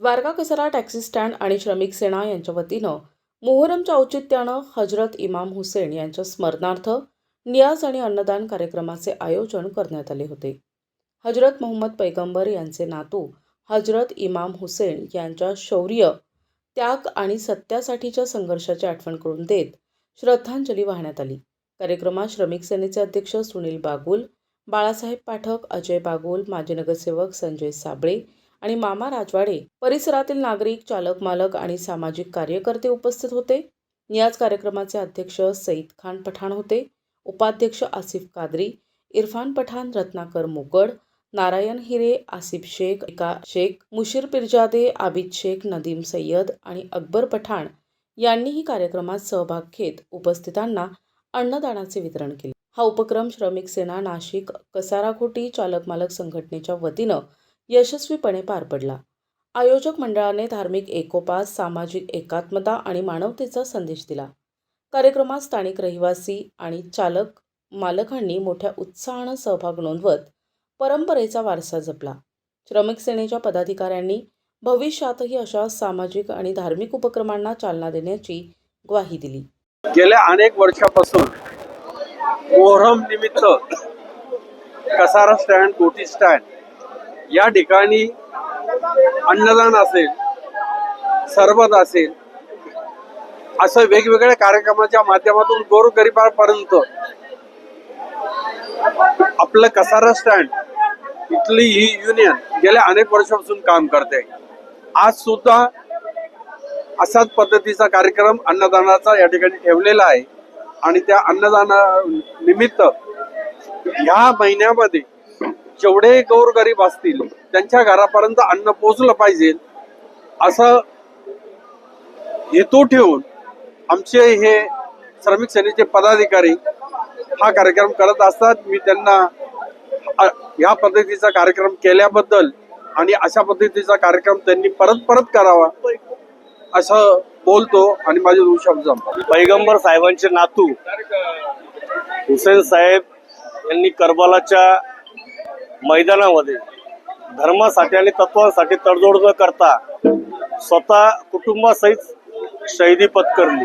Dwarka कसरा taxi stand आणि श्रमिक सेना यांच्या वतीनं मोहरमच्या औचित्यानं हजरत इमाम हुसेन यांच्या स्मरणार्थ नियाज आणि अन्नदान कार्यक्रमाचे आयोजन करण्यात आले होते. हजरत मोहम्मद पैगंबर यांचे नातू हजरत इमाम हुसेन यांच्या शौर्य त्याग आणि सत्यासाठीच्या संघर्षाची आठवण करून देत श्रद्धांजली वाहण्यात आली. कार्यक्रमात श्रमिक सेनेचे अध्यक्ष सुनील बागुल बाळासाहेब पाठक अजय बागुल माजी नगरसेवक संजय साबळे आणि मामा राजवाडे परिसरातील नागरिक चालक मालक आणि सामाजिक कार्यकर्ते उपस्थित होते. याच कार्यक्रमाचे अध्यक्ष सईद खान पठाण होते. उपाध्यक्ष आसिफ कादरी इरफान पठाण रत्नाकर मुकड नारायण हिरे आसिफ शेख एका शेख मुशीर पिरजादे आबिद शेख नदीम सय्यद आणि अकबर पठाण यांनीही कार्यक्रमात सहभाग घेत उपस्थितांना अन्नदानाचे वितरण केले. हा उपक्रम श्रमिक सेना नाशिक कसाराखोटी चालक मालक संघटनेच्या वतीनं यशस्वीपणे पार पडला. आयोजक मंडळाने धार्मिक एकोपास सामाजिक एकात्मता आणि मानवतेचा संदेश दिला. कार्यक्रमात स्थानिक रहिवासी आणि चालक मालकांनी मोठ्या उत्साहानं सहभाग नोंदवत परंपरेचा वारसा जपला. श्रमिक सेनेच्या पदाधिकाऱ्यांनी भविष्यातही अशा सामाजिक आणि धार्मिक उपक्रमांना चालना देण्याची ग्वाही दिली. गेल्या अनेक वर्षापासून मोहरम निमित्त कसारा स्टँड कोटी स्टँड या ठिकाणी अन्नदान असेल सरबत असेल असं वेगवेगळ्या कार्यक्रमाच्या माध्यमातून गोरगरिबांपर्यंत आपलं कसारा स्टँड इथली ही युनियन गेल्या अनेक वर्षापासून काम करते. आज सुद्धा असाच पद्धतीचा कार्यक्रम अन्नदानाचा या ठिकाणी ठेवलेला आहे. आणि त्या अन्नदाना निमित्त ह्या महिन्यामध्ये जेवढे गोरगरीब असतील त्यांच्या घरापर्यंत अन्न पोचलं पाहिजे असं हेतू ठेवून आमचे हे श्रमिक सेनेचे पदाधिकारी हा कार्यक्रम करत असतात. मी त्यांना ह्या पद्धतीचा कार्यक्रम केल्याबद्दल आणि अशा पद्धतीचा कार्यक्रम त्यांनी परत परत करावा असं बोलतो आणि माझे दोन शब्द पैगंबर साहेबांचे नातू हुसेन साहेब यांनी करबलाच्या मैदानामध्ये धर्मासाठी आणि तत्वांसाठी तडजोड न करता स्वतः कुटुंबासहित शहीदी पत्करली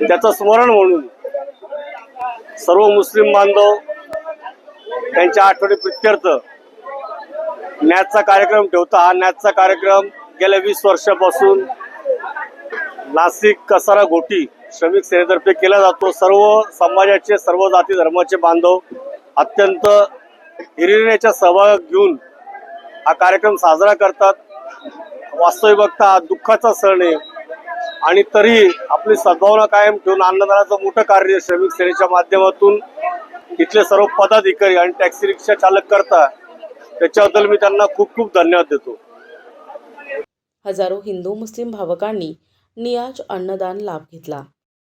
त्याचं स्मरण म्हणून सर्व मुस्लिम बांधव त्यांच्या आठवडी प्रित्यर्थ नॅचचा कार्यक्रम ठेवता. हा नॅचचा कार्यक्रम गेल्या वीस वर्षापासून नाशिक कसारा घोटी श्रमिक सेनेतर्फे केला जातो. सर्व समाजाचे सर्व जाती धर्माचे बांधव अत्यंत हिरिरीनेच्या सहभाग घेऊन हा कार्यक्रम साजरा करतात. वास्तविक बघता हा दुःखाचा सण आहे. आणि तरी आपली सद्भावना कायम ठेवून अन्नदानाचं मोठं कार्य श्रमिक सेनेच्या माध्यमातून इथले सर्व पदाधिकारी आणि टॅक्सी रिक्षा चालक करता त्याच्याबद्दल मी त्यांना खूप खूप धन्यवाद देतो. हजारो हिंदू मुस्लिम भावकांनी नियाज अन्नदान लाभ घेतला.